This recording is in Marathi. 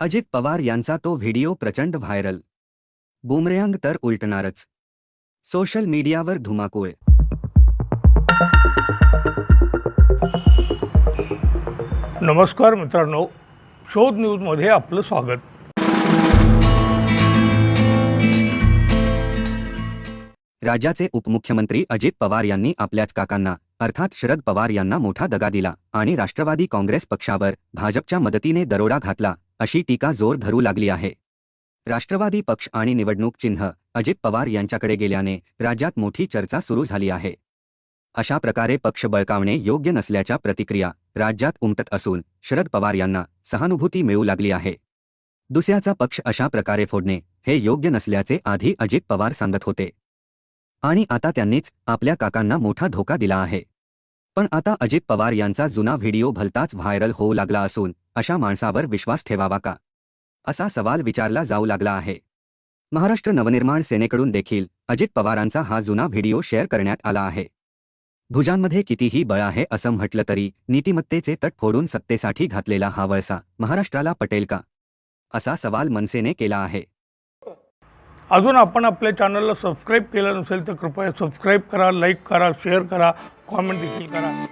अजित पवार यांचा तो व्हिडिओ प्रचंड व्हायरल. बुमरेंग तर उलटणारच. सोशल मीडियावर धुमाकूळ. नमस्कार मित्रांनो. शोध न्यूजमध्ये आपलं स्वागत. राज्याचे उपमुख्यमंत्री अजित पवार यांनी आपल्याच काकांना अर्थात शरद पवार यांना मोठा दगा दिला आणि राष्ट्रवादी काँग्रेस पक्षावर भाजपच्या मदतीने दरोडा घातला. अशी टीका जोर धरू लागली आहे. राष्ट्रवादी पक्ष आणि निवडणूक चिन्ह अजित पवार यांच्याकडे गेल्याने राज्यात मोठी चर्चा सुरू झाली आहे. अशा प्रकारे पक्ष बळकावणे योग्य नसल्याच्या प्रतिक्रिया राज्यात उमटत असून शरद पवार यांना सहानुभूती मिळू लागली आहे. दुसऱ्याचा पक्ष अशा प्रकारे फोडणे हे योग्य नसल्याचे आधी अजित पवार सांगत होते. आणि आता त्यांनीच आपल्या काकांना मोठा धोका दिला आहे. पण आता अजित पवार यांचा जुना व्हिडिओ भलताच व्हायरल होऊ लागला असून अशा माणसावर विश्वास ठेवावा का? असा सवाल विचारला जाऊ लागला आहे. महाराष्ट्र नवनिर्माण सेनेकडून देखील अजित पवारांचा हा जुना व्हिडिओ शेअर करण्यात आला आहे. भुजांमध्ये कितीही बळ आहे असं म्हटलं तरी नीतिमत्तेचे तट फोडून सत्तेसाठी घातलेला हा वळसा महाराष्ट्राला पटेल का? असा सवाल मनसेने केला आहे. अजून आपण आपल्या चॅनलला सबस्क्राईब केलं नसेल तर कृपया सबस्क्राईब करा लाईक करा शेअर करा कॉमेंट देखील करा.